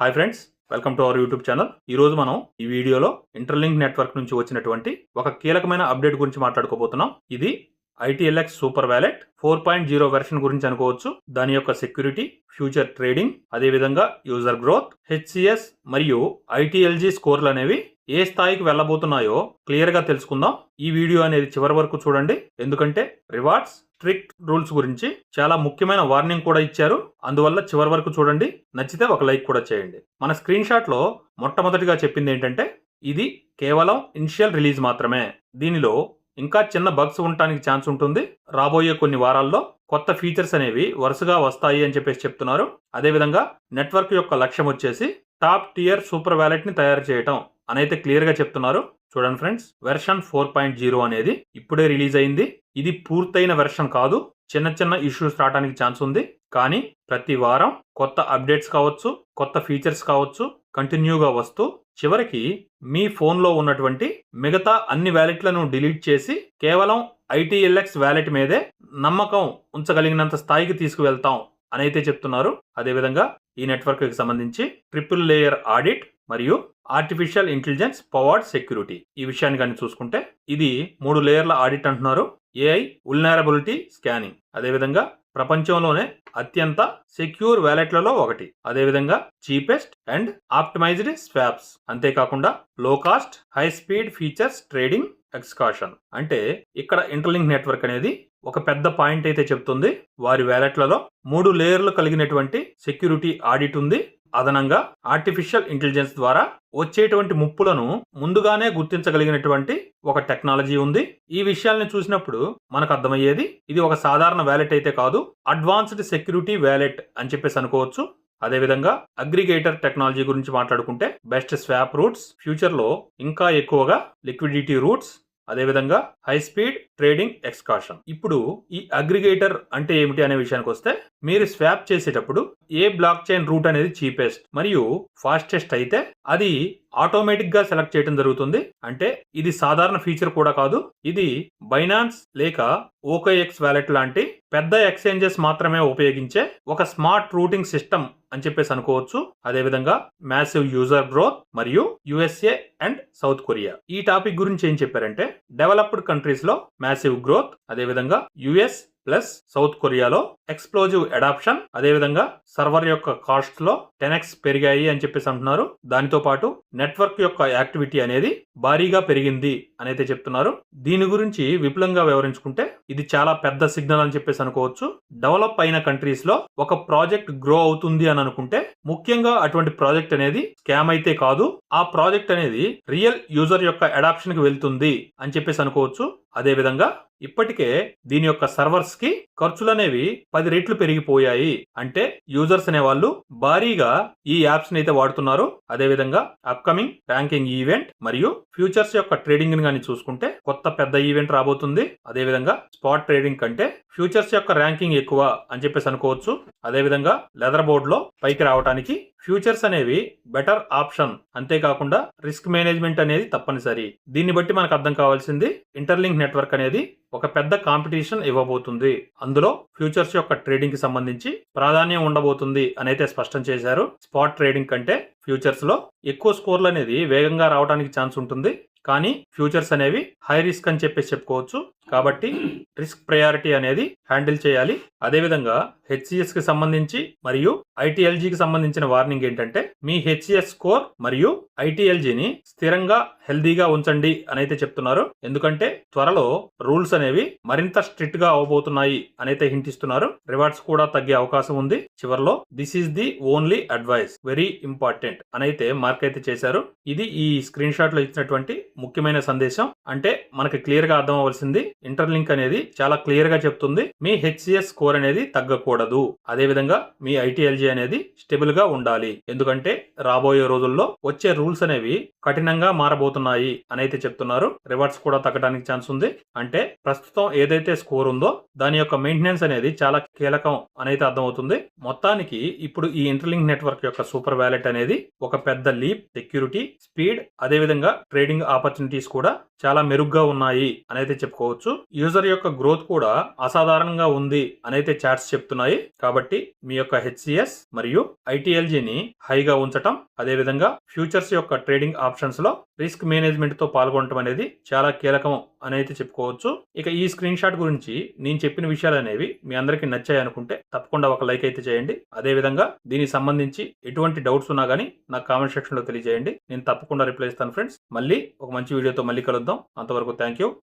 Hi friends welcome to our YouTube channel. ఈ రోజు మనం ఈ వీడియోలో ఇంటర్లింక్ నెట్వర్క్ నుంచి వచ్చినటువంటి ఒక కీలకమైన అప్డేట్ గురించి మాట్లాడుకోబోతున్నాం. ఇది ITLX super wallet four point zero version గురించి అనుకోవచ్చు. దాని యొక్క సెక్యూరిటీ ఫ్యూచర్ ట్రేడింగ్ అదేవిధంగా యూజర్ గ్రోత్ హెచ్సిఎస్ మరియు ఐటీఎల్జీ స్కోర్లు అనేవి ఏ స్థాయికి వెళ్ళబోతున్నాయో క్లియర్గా తెలుసుకుందాం. ఈ వీడియో అనేది చివరి వరకు చూడండి. ఎందుకంటే రివార్డ్స్ స్ట్రిక్ట్ రూల్స్ గురించి చాలా ముఖ్యమైన వార్నింగ్ కూడా ఇచ్చారు. అందువల్ల చివరి వరకు చూడండి. నచ్చితే ఒక లైక్ కూడా చేయండి. మన స్క్రీన్ షాట్లో మొట్టమొదటిగా చెప్పింది ఏంటంటే ఇది కేవలం ఇనిషియల్ రిలీజ్ మాత్రమే. దీనిలో ఇంకా చిన్న బగ్స్ ఉండటానికి ఛాన్స్ ఉంటుంది. రాబోయే కొన్ని వారాల్లో కొత్త ఫీచర్స్ అనేవి వరుసగా వస్తాయి అని చెప్పేసి చెప్తున్నారు. అదేవిధంగా నెట్వర్క్ యొక్క లక్ష్యం వచ్చేసి టాప్ టియర్ సూపర్ వ్యాలెట్ని తయారు చేయటం అనైతే క్లియర్గా చెప్తున్నారు. చూడండి friends version four point zero అనేది ఇప్పుడే రిలీజ్ అయింది. ఇది పూర్తయిన వెర్షన్ కాదు. చిన్న చిన్న ఇష్యూస్ రావడానికి ఛాన్స్ ఉంది. కానీ ప్రతి వారం కొత్త అప్డేట్స్ కావచ్చు కొత్త ఫీచర్స్ కావచ్చు కంటిన్యూగా వస్తూ చివరికి మీ ఫోన్లో ఉన్నటువంటి మిగతా అన్ని వ్యాలెట్లను డిలీట్ చేసి కేవలం ఐటీఎల్ఎక్స్ వ్యాలెట్ మీదే నమ్మకం ఉంచగలిగినంత స్థాయికి తీసుకువెళ్తాం అని అయితే చెప్తున్నారు. అదేవిధంగా ఈ నెట్వర్క్కి సంబంధించి ట్రిపుల్ లేయర్ ఆడిట్ మరియు ఆర్టిఫిషియల్ ఇంటెలిజెన్స్ పవర్డ్ సెక్యూరిటీ ఈ విషయాన్ని కానీ చూసుకుంటే ఇది మూడు లేయర్ల ఆడిట్ అంటున్నారు. ఏఐ ఉల్నరబిలిటీ స్కానింగ్ అదేవిధంగా ప్రపంచంలోనే అత్యంత సెక్యూర్ వ్యాలెట్లలో ఒకటి. అదేవిధంగా చీపెస్ట్ అండ్ ఆప్టిమైజ్డ్ స్వాప్స్ అంతేకాకుండా low cost high speed features trading execution అంటే ఇక్కడ ఇంటర్లింక్ నెట్వర్క్ అనేది ఒక పెద్ద పాయింట్ అయితే చెప్తుంది. వారి వ్యాలెట్లలో మూడు లేయర్లు కలిగినటువంటి సెక్యూరిటీ ఆడిట్ ఉంది. అదనంగా ఆర్టిఫిషియల్ ఇంటెలిజెన్స్ ద్వారా వచ్చేటువంటి ముప్పులను ముందుగానే గుర్తించగలిగినటువంటి ఒక టెక్నాలజీ ఉంది. ఈ విషయాల్ని చూసినప్పుడు మనకు అర్థమయ్యేది ఇది ఒక సాధారణ వ్యాలెట్ అయితే కాదు అడ్వాన్స్డ్ సెక్యూరిటీ వ్యాలెట్ అని చెప్పేసి అనుకోవచ్చు. అదేవిధంగా అగ్రిగేటర్ టెక్నాలజీ గురించి మాట్లాడుకుంటే బెస్ట్ స్వాప్ రూట్స్ ఫ్యూచర్లో ఇంకా ఎక్కువగా లిక్విడిటీ రూట్స్ అదేవిధంగా హై స్పీడ్ ట్రేడింగ్ ఎక్స్కాషన్ ఇప్పుడు ఈ అగ్రిగేటర్ అంటే ఏమిటి అనే విషయానికి వస్తే మీరు స్వాప్ చేసేటప్పుడు ఏ బ్లాక్ చైన్ రూట్ అనేది చీపెస్ట్ మరియు ఫాస్టెస్ట్ అయితే అది ఆటోమేటిక్గా సెలెక్ట్ చేయడం జరుగుతుంది. అంటే ఇది సాధారణ ఫీచర్ కూడా కాదు. ఇది బైనాన్స్ లేక ఓకేఎక్స్ వ్యాలెట్ లాంటి పెద్ద ఎక్స్చేంజెస్ మాత్రమే ఉపయోగించే ఒక స్మార్ట్ రూటింగ్ సిస్టమ్ అని చెప్పేసి అనుకోవచ్చు. అదేవిధంగా మ్యాసివ్ యూజర్ గ్రోత్ మరియు యుఎస్ఏ అండ్ సౌత్ కొరియా. ఈ టాపిక్ గురించి ఏం చెప్పారంటే డెవలప్డ్ కంట్రీస్లో మ్యాసివ్ గ్రోత్ అదేవిధంగా యుఎస్ ప్లస్ సౌత్ కొరియాలో ఎక్స్ప్లోజివ్ అడాప్షన్ అదేవిధంగా సర్వర్ యొక్క కాస్ట్లో టెన్ ఎక్స్ పెరిగాయి అని చెప్పేసి అంటున్నారు. దానితో పాటు నెట్వర్క్ యొక్క యాక్టివిటీ అనేది భారీగా పెరిగింది అనైతే చెప్తున్నారు. దీని గురించి విపులంగా వివరించుకుంటే ఇది చాలా పెద్ద సిగ్నల్ అని చెప్పేసి అనుకోవచ్చు. డెవలప్ అయిన కంట్రీస్లో ఒక ప్రాజెక్ట్ గ్రో అవుతుంది అని అనుకుంటే ముఖ్యంగా అటువంటి ప్రాజెక్ట్ అనేది స్కామ్ అయితే కాదు. ఆ ప్రాజెక్ట్ అనేది రియల్ యూజర్ యొక్క అడాప్షన్కి వెళ్తుంది అని చెప్పేసి అనుకోవచ్చు. అదేవిధంగా ఇప్పటికే దీని యొక్క సర్వర్స్కి ఖర్చులనేవి ఖర్చులు అనేవి పది రెట్లు పెరిగిపోయాయి. అంటే యూజర్స్ అనే వాళ్ళు భారీగా ఈ యాప్స్ని అయితే వాడుతున్నారు. అదేవిధంగా అప్కమింగ్ ర్యాంకింగ్ ఈవెంట్ మరియు ఫ్యూచర్స్ యొక్క ట్రేడింగ్ని కానీ చూసుకుంటే కొత్త పెద్ద ఈవెంట్ రాబోతుంది. అదే విధంగా స్పాట్ ట్రేడింగ్ కంటే ఫ్యూచర్స్ యొక్క ర్యాంకింగ్ ఎక్కువ అని చెప్పేసి అనుకోవచ్చు. అదేవిధంగా లెదర్ బోర్డ్లో పైకి రావడానికి ఫ్యూచర్స్ అనేవి బెటర్ ఆప్షన్. అంతేకాకుండా రిస్క్ మేనేజ్మెంట్ అనేది తప్పనిసరి. దీన్ని బట్టి మనకు అర్థం కావాల్సింది ఇంటర్లింక్ నెట్వర్క్ అనేది ఒక పెద్ద కాంపిటీషన్ ఇవ్వబోతుంది. అందులో ఫ్యూచర్స్ యొక్క ట్రేడింగ్కి సంబంధించి ప్రాధాన్యం ఉండబోతుంది అని అయితే స్పష్టం చేశారు. స్పాట్ ట్రేడింగ్ కంటే ఫ్యూచర్స్లో ఎక్కువ స్కోర్లు అనేది వేగంగా రావడానికి ఛాన్స్ ఉంటుంది. కానీ ఫ్యూచర్స్ అనేవి హై రిస్క్ అని చెప్పేసి చెప్పుకోవచ్చు. కాబట్టి రిస్క్ ప్రయారిటీ అనేది హ్యాండిల్ చేయాలి. అదేవిధంగా హెచ్సిఎస్కి సంబంధించి మరియు ఐటీఎల్జీకి సంబంధించిన వార్నింగ్ ఏంటంటే మీ హెచ్సిఎస్ స్కోర్ మరియు ఐటీఎల్జీని స్థిరంగా హెల్దీగా ఉంచండి అని అయితే చెప్తున్నారు. ఎందుకంటే త్వరలో రూల్స్ అనేవి మరింత స్ట్రిక్ట్గా అవబోతున్నాయి అని అయితే హింటిస్తున్నారు. రివార్డ్స్ కూడా తగ్గే అవకాశం ఉంది. చివరిలో this is the only advice. Very important అని అయితే మార్క్ అయితే చేశారు. ఇది ఈ స్క్రీన్ షాట్లో ఇచ్చినటువంటి ముఖ్యమైన సందేశం. అంటే మనకి క్లియర్గా అర్థం అవ్వాల్సింది ఇంటర్లింక్ అనేది చాలా క్లియర్గా చెప్తుంది. మీ హెచ్సిఎస్ స్కోర్ అనేది తగ్గకూడదు. అదే విధంగా మీ ఐటీఎల్జీ అనేది స్టెబుల్గా ఉండాలి. ఎందుకంటే రాబోయే రోజుల్లో వచ్చే రూల్స్ అనేవి కఠినంగా మారబోతున్నాయి అని అయితే చెప్తున్నారు. రివార్డ్స్ కూడా తగ్గడానికి ఛాన్స్ ఉంది. అంటే ప్రస్తుతం ఏదైతే స్కోర్ ఉందో దాని యొక్క మెయింటెనెన్స్ అనేది చాలా కీలకం అనైతే అర్థమవుతుంది. మొత్తానికి ఇప్పుడు ఈ ఇంటర్లింక్ నెట్వర్క్ యొక్క సూపర్ వ్యాలెట్ అనేది ఒక పెద్ద లీప్ సెక్యూరిటీ స్పీడ్ అదే విధంగా ట్రేడింగ్ ఆపర్చునిటీస్ కూడా చాలా చాలా మెరుగ్గా ఉన్నాయి అనైతే చెప్పుకోవచ్చు. యూజర్ యొక్క గ్రోత్ కూడా అసాధారణంగా ఉంది అనైతే చాట్స్ చెప్తున్నాయి. కాబట్టి మీ యొక్క హెచ్సిఎస్ మరియు ఐటీఎల్జీని హైగా ఉంచటం అదేవిధంగా ఫ్యూచర్స్ యొక్క ట్రేడింగ్ ఆప్షన్స్లో రిస్క్ మేనేజ్మెంట్తో పాల్గొనటం అనేది చాలా కీలకం అని అయితే చెప్పుకోవచ్చు. ఇక ఈ స్క్రీన్ షాట్ గురించి నేను చెప్పిన విషయాలు అనేవి మీ అందరికీ నచ్చాయి అనుకుంటే తప్పకుండా ఒక లైక్ అయితే చేయండి. అదేవిధంగా దీనికి సంబంధించి ఎటువంటి డౌట్స్ ఉన్నా కానీ నాకు కామెంట్ సెక్షన్లో తెలియజేయండి. నేను తప్పకుండా రిప్లై ఇస్తాను ఫ్రెండ్స్. మళ్ళీ ఒక మంచి వీడియోతో మళ్ళీ కలుద్దాం. అంతవరకు థ్యాంక్ యూ.